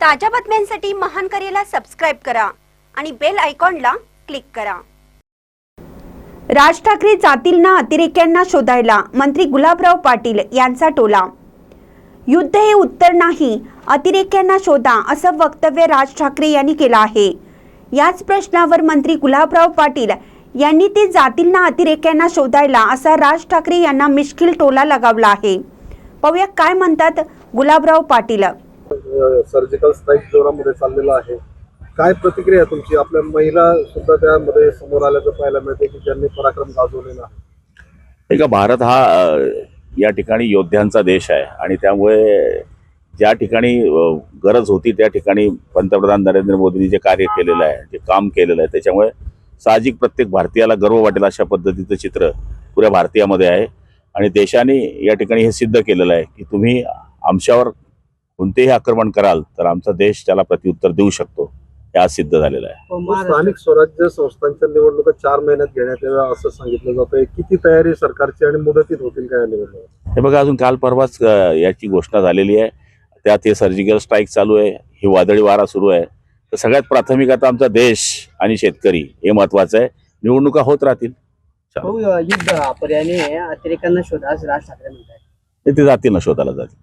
ताज्या बातम्यांसाठी महान करेला सबस्क्राईब करा आणि बेल आयकॉनला क्लिक करा. राज ठाकरे जातील ना अतिरेक्यांना शोधायला मंत्री गुलाबराव पाटील यांचा टोला. युद्ध हे उत्तर नाही अतिरेक्यांना शोधा असं वक्तव्य राज ठाकरे यांनी केलं आहे. याच प्रश्नावर मंत्री गुलाबराव पाटील यांनी ते जातील ना अतिरेक्यांना शोधायला असा राज ठाकरे यांना मिश्किल टोला लगावला आहे. पाहूया काय म्हणतात गुलाबराव पाटील. सर्जिकल स्ट्राईक जोरामध्ये चाललेला आहे. काय प्रतिक्रिया तुमची? आपल्या महिला सुद्धा त्यामध्ये समोर आल्याचं पाहायला मिळते की ज्यांनी पराक्रम गाजवलेला आहे. का भारत हा या ठिकाणी योद्ध्यांचा देश आहे आणि त्यामुळे ज्या ठिकाणी गरज होती त्या ठिकाणी पंतप्रधान नरेंद्र मोदींनी जे कार्य केलेलं आहे जे काम केलेलं आहे त्याच्यामुळे साहजिक प्रत्येक भारतीयाला गर्व वाटेल अशा पद्धतीचं चित्र पुऱ्या भारतीयामध्ये आहे. आणि देशाने या ठिकाणी हे सिद्ध केलेलं आहे की तुम्ही आमच्यावर कोणतेही आक्रमण कराल तर आमचा देश त्याला प्रत्युत्तर देऊ शकतो. हे आज सिद्ध झालेलं आहे. मग स्थानिक स्वराज्य संस्थांच्या निवडणुका चार महिन्यात घेण्यात याव्या असं सांगितलं जातंय किती तयारी सरकारची आणि मुदतीत होतील काय निवडणूक? हे बघा अजून काल परवाच याची घोषणा झालेली आहे. त्यात हे सर्जिकल स्ट्राईक चालू आहे. ही वादळी वारा सुरू आहे. तर सगळ्यात प्राथमिक आता आमचा देश आणि शेतकरी हे महत्वाचं आहे. निवडणुका होत राहतील. युद्ध हा आहे अतिरेकांना शोधा असं राज ठाकरे म्हणतात ते ते जातील ना शोधाला जातील.